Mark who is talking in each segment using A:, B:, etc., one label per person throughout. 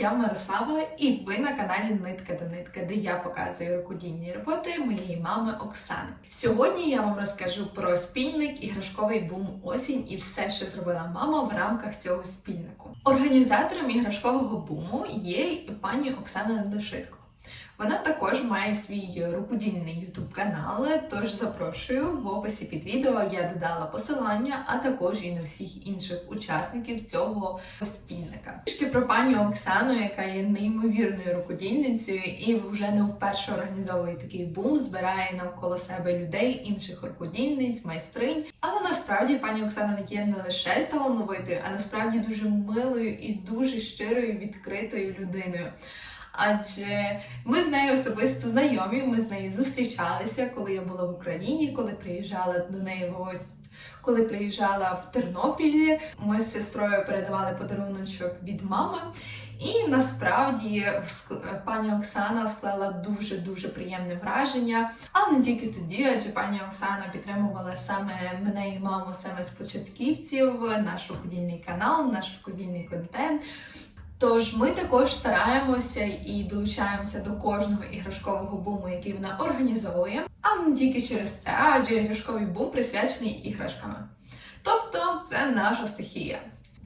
A: я Мирослава, і ви на каналі Нитка до нитка, де я показую рукодільні роботи моєї мами Оксани. Сьогодні я вам розкажу про спільник іграшковий бум осінь і все, що зробила мама в рамках цього спільнику. Організатором іграшкового буму є пані Оксана Недошитко. Вона також має свій рукодільний ютуб канал, тож запрошую в описі під відео. Я додала посилання, а також і на всіх інших учасників цього спільника. Трішки про пані Оксану, яка є неймовірною рукодільницею і вже не вперше організовує такий бум, збирає навколо себе людей, інших рукодільниць, майстринь. Але насправді пані Оксана є не лише талановитою, а насправді дуже милою і дуже щирою, відкритою людиною. Адже ми з нею особисто знайомі, ми з нею зустрічалися, коли я була в Україні, коли приїжджала до неї в гості. Коли приїжджала в Тернопіль, ми з сестрою передавали подаруночок від мами. І насправді пані Оксана склала дуже дуже приємне враження. Але не тільки тоді, адже пані Оксана підтримувала саме мене і маму саме з початківців, наш рукодільний канал, наш рукодільний контент. Тож ми також стараємося і долучаємося до кожного іграшкового буму, який вона організовує, але не тільки через це, адже іграшковий бум присвячений іграшками. Тобто це наша стихія.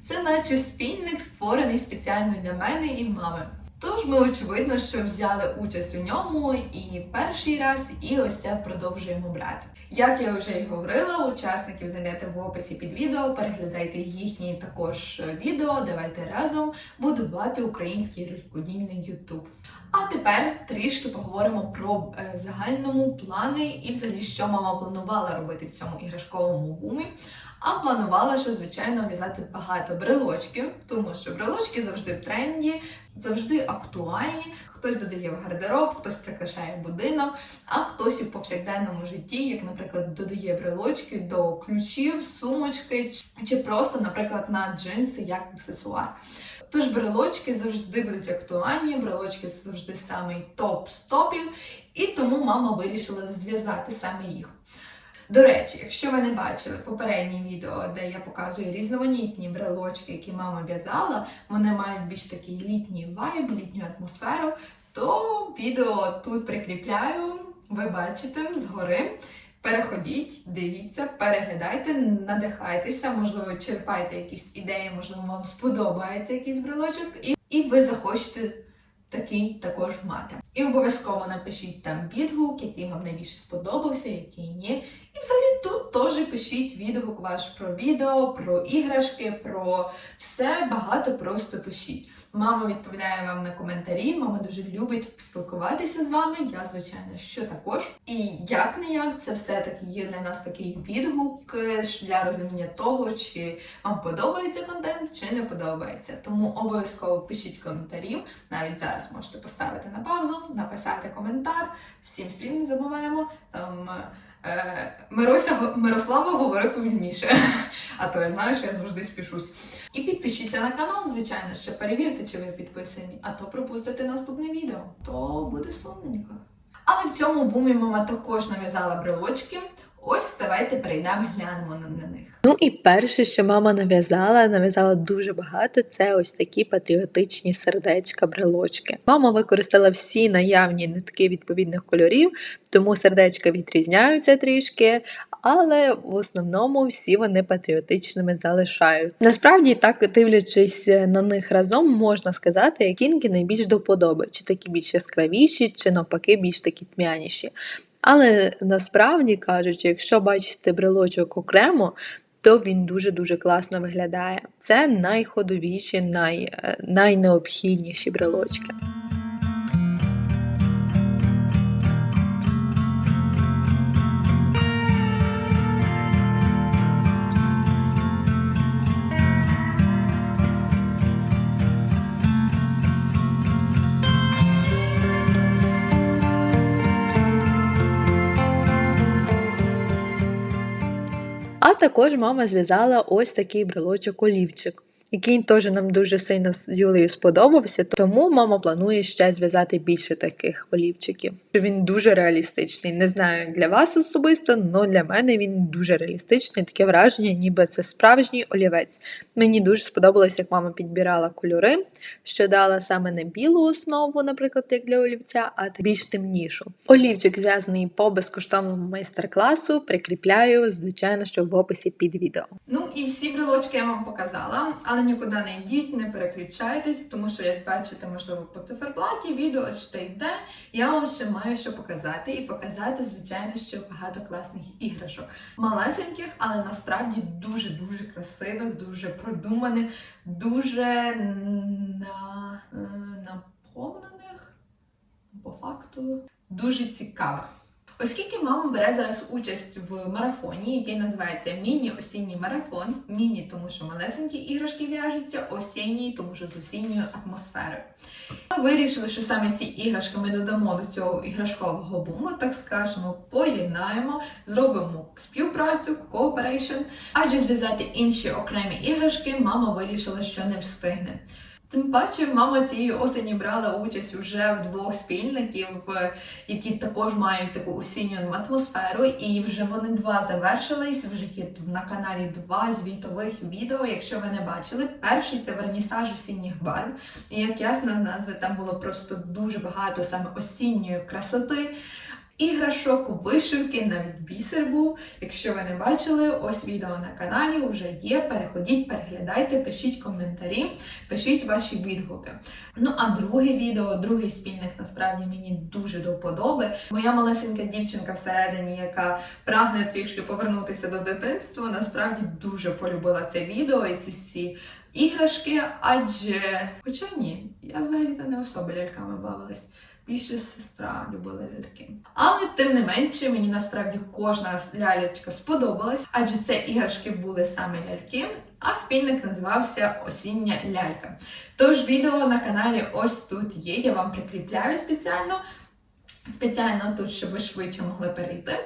A: Це наче спільник, створений спеціально для мене і мами. Тож ми очевидно, що взяли участь у ньому і перший раз, і ось це продовжуємо брати. Як я вже й говорила, учасників знайдете в описі під відео. Переглядайте їхні також відео. Давайте разом будувати український рукодільний Ютуб. А тепер трішки поговоримо про е, в загальному плани і взагалі, що мама планувала робити в цьому іграшковому бумі. А планувала, що звичайно в'язати багато брелочків, тому що брелочки завжди в тренді, завжди актуальні. Хтось додає в гардероб, хтось прикрашає будинок, а хтось і в повсякденному житті, як, наприклад, додає брелочки до ключів, сумочки, чи просто, наприклад, на джинси як аксесуар. Тож брелочки завжди будуть актуальні, брелочки це завжди самий топ з топів, і тому мама вирішила зв'язати саме їх. До речі, якщо ви не бачили попереднє відео, де я показую різноманітні брелочки, які мама в'язала, вони мають більш такий літній вайб, літню атмосферу, то відео тут прикріпляю, ви бачите згори. Переходіть, дивіться, переглядайте, надихайтеся, можливо, черпайте якісь ідеї, можливо, вам сподобається якийсь брелочок, і, і ви захочете такий також мати. І обов'язково напишіть там відгук, який вам найбільше сподобався, який ні. І взагалі тут теж пишіть відгук ваш про відео, про іграшки, про все багато просто пишіть. Мама відповідає вам на коментарі, мама дуже любить спілкуватися з вами. Я, звичайно, що також. І як не як, це все-таки є для нас такий відгук е, для розуміння того, чи вам подобається контент, чи не подобається. Тому обов'язково пишіть коментарі. Навіть зараз можете поставити на паузу, написати коментар. Всім слів не забуваємо. Там е, Мирося, Мирослава говори повільніше. А то я знаю, що я завжди спішусь. І підпишіться на канал, звичайно, ще перевірте, чи ви підписані, а то пропустите наступне відео. То буде сумненько. Але в цьому бумі мама також нав'язала брелочки. Ось давайте перейдемо, глянемо на, них.
B: Ну і перше, що мама нав'язала, нав'язала дуже багато. Це ось такі патріотичні сердечка, брелочки. Мама використала всі наявні нитки відповідних кольорів, тому сердечка відрізняються трішки, але в основному всі вони патріотичними залишаються. Насправді, так дивлячись на них разом, можна сказати, які найбільш до вподоби, чи такі більш яскравіші, чи навпаки більш такі тьмяніші. Але насправді кажучи, якщо бачите брелочок окремо, то він дуже-дуже класно виглядає. Це найходовіші, най, е, найнеобхідніші брелочки. Також мама зв'язала ось такий брелочок олівчик. Який теж нам дуже сильно з Юлею сподобався. Тому мама планує ще зв'язати більше таких олівчиків. Він дуже реалістичний. Не знаю, як для вас особисто, але для мене він дуже реалістичний. Таке враження, ніби це справжній олівець. Мені дуже сподобалось, як мама підбирала кольори, що дала саме не білу основу, наприклад, як для олівця, а більш темнішу. Олівчик зв'язаний по безкоштовному майстер-класу. Прикріпляю, звичайно, що в описі під відео.
A: Ну і всі брелочки я вам показала, але нікуди не йдіть, не переключайтесь, тому що, як бачите, можливо, по циферблаті відео те йде. Я вам ще маю що показати, і показати, звичайно, що багато класних іграшок. Малесеньких, але насправді дуже-дуже красивих, дуже продуманих, дуже на, е, наповнених, по факту, дуже цікавих. Оскільки мама бере зараз участь в марафоні, який називається Міні-осінній марафон. Міні, тому що малесенькі іграшки в'яжуться, осінній, тому що з осінньою атмосферою. Ми вирішили, що саме ці іграшки ми додамо до цього іграшкового буму, так скажемо, поєднаємо, зробимо співпрацю, кооперейшн. Адже зв'язати інші окремі іграшки мама вирішила, що не встигне. Тим паче, мама цієї осені брала участь уже в двох спільників, які також мають таку осінню атмосферу, і вже вони два завершились. Вже є на каналі два звітових відео. Якщо ви не бачили, перший це вернісаж осінніх барв. І як ясно з назви, там було просто дуже багато саме осінньої красоти. Іграшок, вишивки, навіть бісер був. Якщо ви не бачили, ось відео на каналі вже є. Переходіть, переглядайте, пишіть коментарі, пишіть ваші відгуки. Ну а друге відео, другий спільник насправді мені дуже до вподоби. Моя малесенька дівчинка всередині, яка прагне трішки повернутися до дитинства, насправді дуже полюбила це відео і ці всі іграшки. Адже, хоча ні, я взагалі то не особо ляльками бавилась. Більше сестра любила ляльки. Але тим не менше, мені насправді кожна лялечка сподобалась, адже це іграшки були саме ляльки, а спільник називався Осіння лялька. Тож відео на каналі ось тут є. Я вам прикріпляю спеціально, спеціально тут, щоб ви швидше могли перейти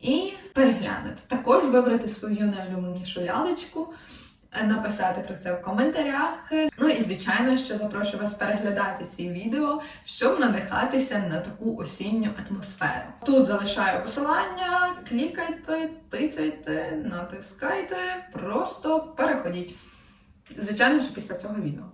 A: і переглянути. Також вибрати свою найулюбленішу лялечку. Написати про це в коментарях. Ну і звичайно, що запрошую вас переглядати ці відео, щоб надихатися на таку осінню атмосферу. Тут залишаю посилання, клікайте, тицяйте, натискайте, просто переходіть. Звичайно, що після цього відео.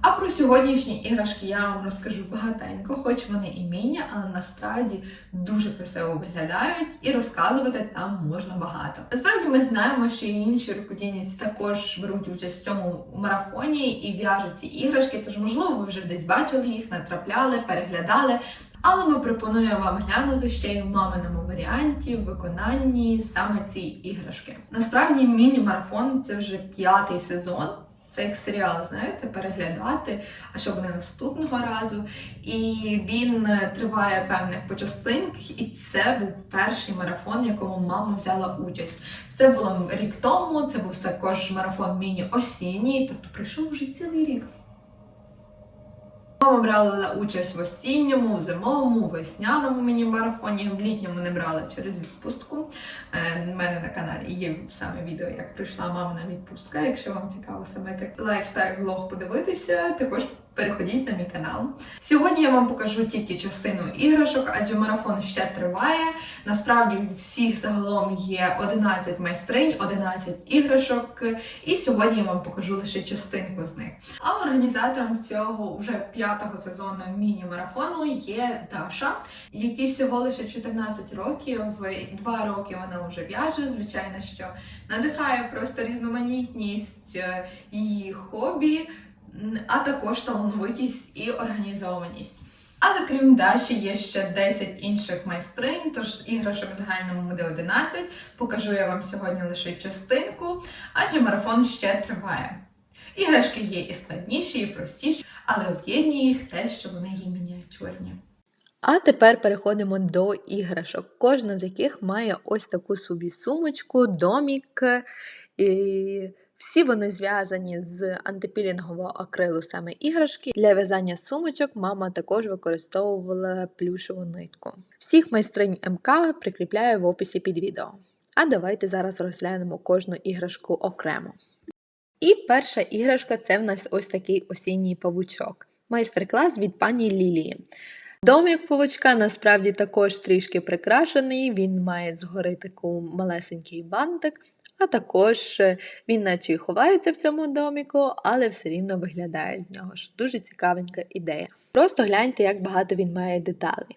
A: А про сьогоднішні іграшки я вам розкажу багатенько, хоч вони і міні, але насправді дуже красиво виглядають і розказувати там можна багато. Насправді ми знаємо, що інші рукодільниці також беруть участь в цьому марафоні і в'яжуть ці іграшки, тож можливо ви вже десь бачили їх, натрапляли, переглядали. Але ми пропонуємо вам глянути ще й в маминому варіанті в виконанні саме ці іграшки. Насправді міні-марафон це вже п'ятий сезон. Це як серіал, знаєте, переглядати, а що буде наступного разу. І він е, триває певних по частинках, і це був перший марафон, в якому мама взяла участь. Це було рік тому, це був також марафон міні-осінній, тобто пройшов вже цілий рік. Мама брала участь в осінньому, в зимовому, весняному міні-марафоні, в літньому не брала через відпустку. Е, У мене на каналі є саме відео, як прийшла мамина відпустка. Якщо вам цікаво саме так лайфстайл влог подивитися, також переходіть на мій канал. Сьогодні я вам покажу тільки частину іграшок, адже марафон ще триває. Насправді всіх загалом є 11 майстринь, 11 іграшок, і сьогодні я вам покажу лише частинку з них. А організатором цього вже п'ятого сезону міні-марафону є Даша, якій всього лише 14 років. Два роки вона вже в'яже. Звичайно, що надихає просто різноманітність е, її хобі, а також талановитість і організованість. Але крім Даші, є ще 10 інших майстринь, тож іграшок в загальному буде 11. Покажу я вам сьогодні лише частинку, адже марафон ще триває. Іграшки є і складніші, і простіші, але об'єднує їх те, що вони є мініатюрні.
B: А тепер переходимо до іграшок, кожна з яких має ось таку собі сумочку, домік. І всі вони зв'язані з антипілінгового акрилу саме іграшки. Для в'язання сумочок мама також використовувала плюшеву нитку. Всіх майстринь МК прикріпляю в описі під відео. А давайте зараз розглянемо кожну іграшку окремо. І перша іграшка це в нас ось такий осінній павучок. Майстер-клас від пані Лілії. Домик павучка насправді також трішки прикрашений, він має згори таку малесенький бантик, а також е, він наче й ховається в цьому доміку, але все рівно виглядає з нього, що дуже цікавенька ідея. Просто гляньте, як багато він має деталей.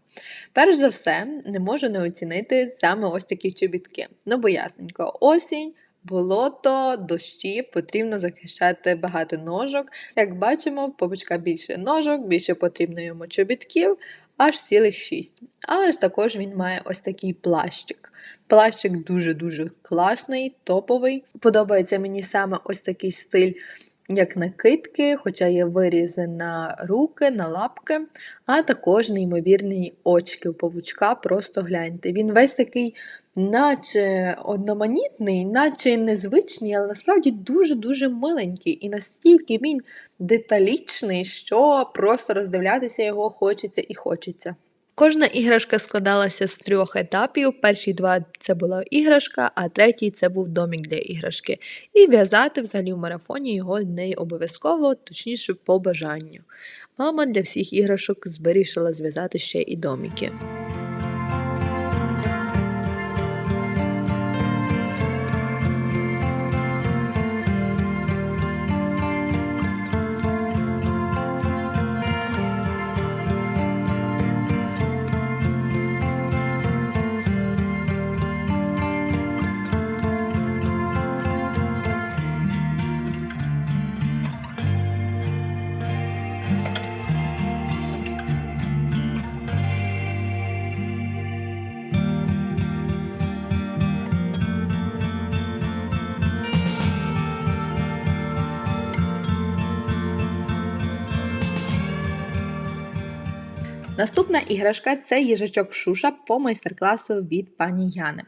B: Перш за все, не можу не оцінити саме ось такі чобітки. Ну, бо ясненько, осінь, болото, дощі, потрібно захищати багато ножок. Як бачимо, в павучка більше ножок, більше потрібно йому чобітків, аж цілих шість. Але ж також він має ось такий плащик. Плащик дуже-дуже класний, топовий. Подобається мені саме ось такий стиль, як накидки, хоча є вирізи на руки, на лапки, а також неймовірні очки у павучка. Просто гляньте. Він весь такий, наче одноманітний, наче незвичний, але насправді дуже-дуже миленький. І настільки він деталічний, що просто роздивлятися його хочеться і хочеться. Кожна іграшка складалася з трьох етапів. Перші два це була іграшка, а третій це був домік для іграшки. І в'язати взагалі в марафоні його не обов'язково, точніше по бажанню. Мама для всіх іграшок вирішила зв'язати ще і доміки. Наступна іграшка це їжачок Шуша по майстер-класу від пані Яни.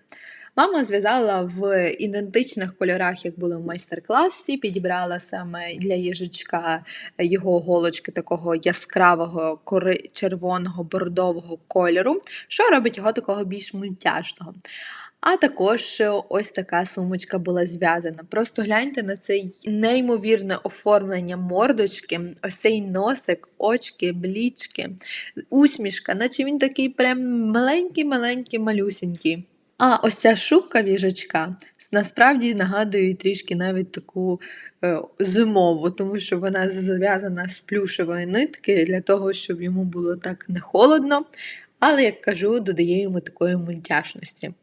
B: Мама зв'язала в ідентичних кольорах, як були в майстер-класі, підібрала саме для їжачка його голочки такого яскравого червоного бордового кольору, що робить його такого більш мультяшного. А також ось така сумочка була зв'язана. Просто гляньте на це неймовірне оформлення мордочки, ось цей носик, очки, блічки, усмішка, наче він такий прям маленький-маленький, малюсінький. А ось ця шубка віжачка насправді нагадує трішки навіть таку е, зимову, тому що вона зав'язана з плюшевої нитки для того, щоб йому було так не холодно. Але, як кажу, додає йому такої мультяшності.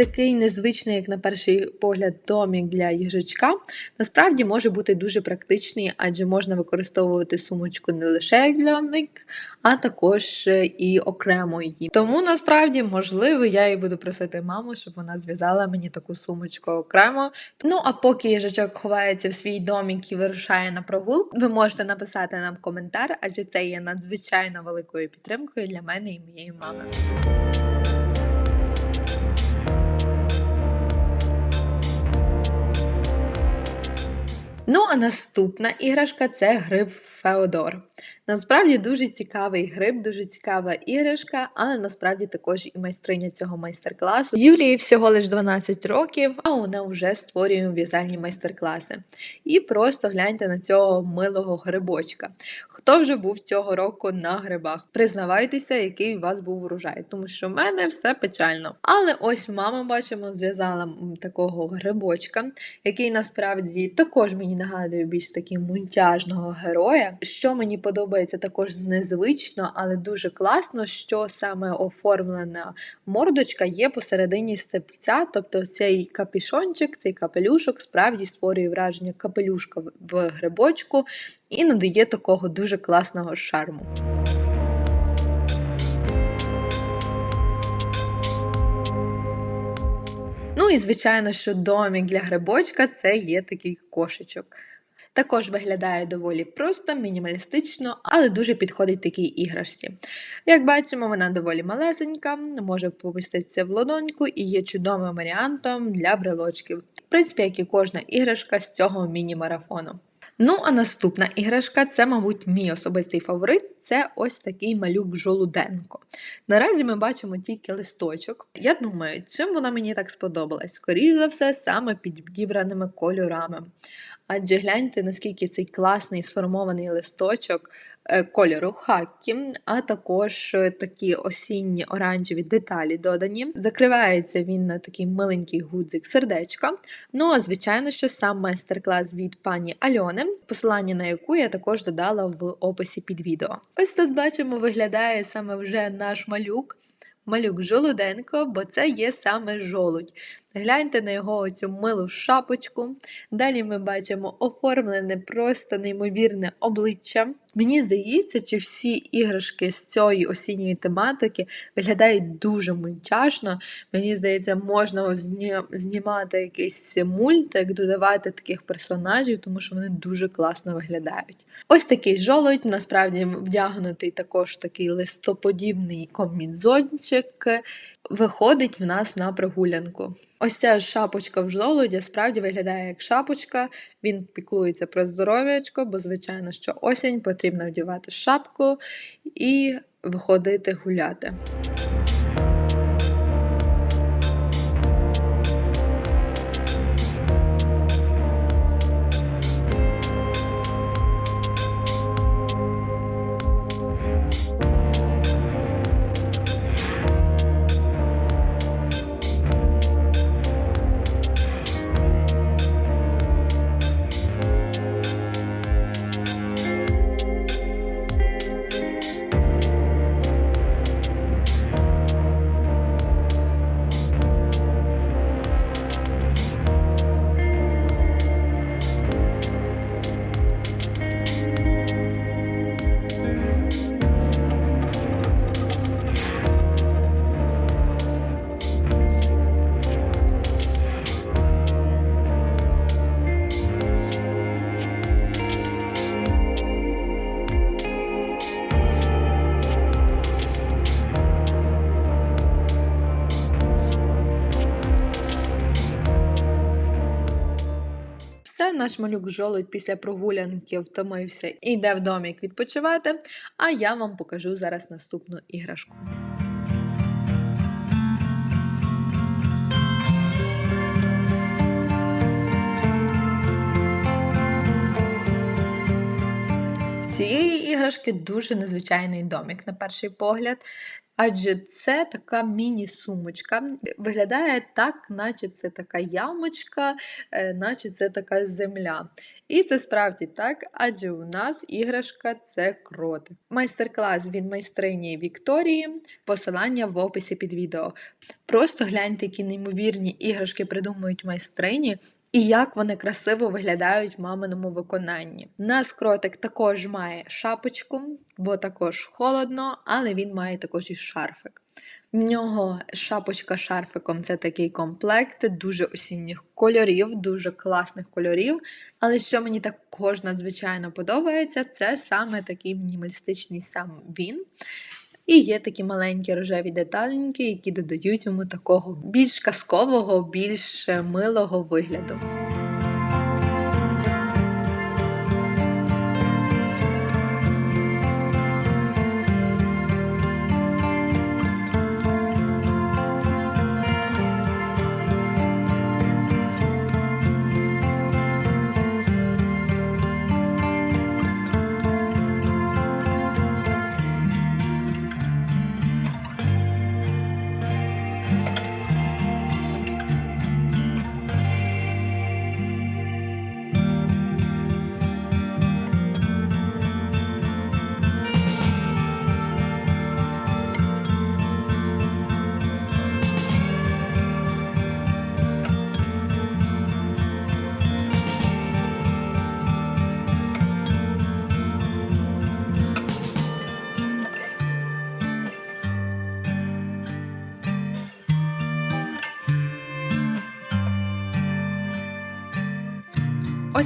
B: Такий незвичний, як на перший погляд, домік для їжачка, насправді може бути дуже практичний, адже можна використовувати сумочку не лише як домік, а також і окремо її. Тому насправді, можливо, я і буду просити маму, щоб вона зв'язала мені таку сумочку окремо. Ну а поки їжачок ховається в свій домік і вирушає на прогулку, ви можете написати нам коментар, адже це є надзвичайно великою підтримкою для мене і моєї мами. Ну, а наступна іграшка це гриб Феодор. Насправді дуже цікавий гриб, дуже цікава іграшка, але насправді також і майстриня цього майстер-класу. Юлії всього лиш 12 років, а вона вже створює в'язальні майстер-класи. І просто гляньте на цього милого грибочка. Хто вже був цього року на грибах? Признавайтеся, який у вас був урожай, тому що в мене все печально. Але ось мама, бачимо, зв'язала такого грибочка, який насправді також мені нагадує більш таки мультяжного героя. Що мені подобається також незвично, але дуже класно, що саме оформлена мордочка є посередині степця, тобто цей капішончик, цей капелюшок справді створює враження капелюшка в грибочку і надає такого дуже класного шарму. Ну і звичайно, що домік для грибочка це є такий кошечок. Також виглядає доволі просто, мінімалістично, але дуже підходить такій іграшці. Як бачимо, вона доволі малесенька, може поміститися в лодоньку і є чудовим варіантом для брелочків. В принципі, як і кожна іграшка з цього міні-марафону. Ну, а наступна іграшка це, мабуть, мій особистий фаворит це ось такий малюк Жолуденко. Наразі ми бачимо тільки листочок. Я думаю, чим вона мені так сподобалась? Скоріше за все, саме підібраними кольорами. Адже гляньте, наскільки цей класний сформований листочок кольору хакі, а також е, такі осінні оранжеві деталі додані. Закривається він на такий миленький гудзик сердечка. Ну, а звичайно, що сам майстер-клас від пані Альони, посилання на яку я також додала в описі під відео. Ось тут бачимо, виглядає саме вже наш малюк. Малюк Жолуденко, бо це є саме жолудь. Гляньте на його оцю милу шапочку. Далі ми бачимо оформлене просто неймовірне обличчя. Мені здається, чи всі іграшки з цієї осінньої тематики виглядають дуже мультяшно. Мені здається, можна знімати якийсь мультик, додавати таких персонажів, тому що вони дуже класно виглядають. Ось такий жолудь, насправді вдягнутий також такий листоподібний комінзончик, виходить в нас на прогулянку. Ось ця шапочка в жолудя справді виглядає як шапочка, він піклується про здоров'ячко, бо, звичайно, що осінь потрібно вдівати шапку і виходити гуляти. Наш малюк жолудь після прогулянки втомився і йде в домік відпочивати. А я вам покажу зараз наступну іграшку. Цієї іграшки дуже незвичайний домик, на перший погляд. Адже це така міні-сумочка. Виглядає так, наче це така ямочка, е, наче це така земля. І це справді так, адже у нас іграшка це кротик. Майстер-клас від майстрині Вікторії, посилання в описі під відео. Просто гляньте, які неймовірні іграшки придумують майстрині. І як вони красиво виглядають в маминому виконанні. Нас кротик також має шапочку, бо також холодно, але він має також і шарфик. В нього шапочка шарфиком це такий комплект дуже осінніх кольорів, дуже класних кольорів. Але що мені також надзвичайно подобається, це саме такий мінімалістичний сам він. І є такі маленькі рожеві детальки, які додають йому такого більш казкового, більш милого вигляду.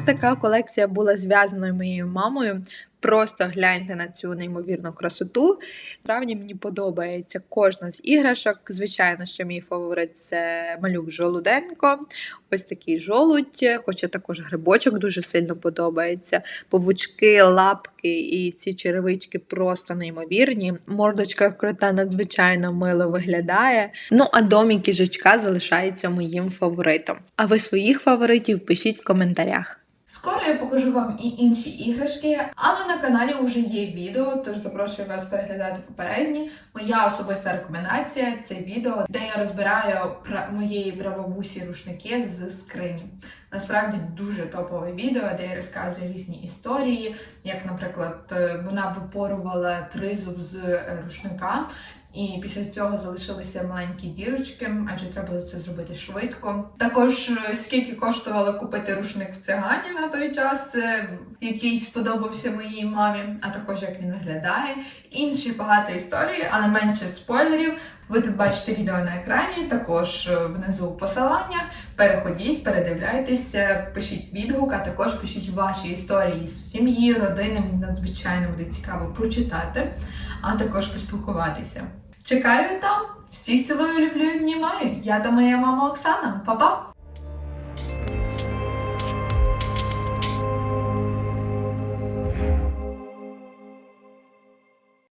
B: Така колекція була зв'язана моєю мамою. Просто гляньте на цю неймовірну красоту. Справді мені подобається кожна з іграшок. Звичайно, що мій фаворит це малюк Жолуденко. Ось такий жолудь, хоча також грибочок дуже сильно подобається. Павучки, лапки і ці черевички просто неймовірні. Мордочка крута надзвичайно мило виглядає. Ну а домік їжачка залишається моїм фаворитом. А ви своїх фаворитів пишіть в коментарях.
A: Скоро я покажу вам і інші іграшки, але на каналі вже є відео, тож запрошую вас переглядати попередні. Моя особиста рекомендація це відео, де я розбираю пра- моєї прабабусі рушники з скрині. Насправді дуже топове відео, де я розказую різні історії, як, наприклад, е, вона випорувала тризуб з е, рушника. І після цього залишилися маленькі дірочки, адже треба було це зробити швидко. Також е, скільки коштувало купити рушник в цигані на той час, е, який сподобався моїй мамі, а також як він виглядає. Інші багато історій, але менше спойлерів. Ви тут бачите відео на екрані, також е, внизу в посиланнях. Переходіть, передивляйтеся, пишіть відгук, а також пишіть ваші історії з сім'ї, родини. Мені надзвичайно буде цікаво прочитати, а також поспілкуватися. Чекаю там. Всіх цілую, люблю і обнімаю. Я та моя мама Оксана. Па-па!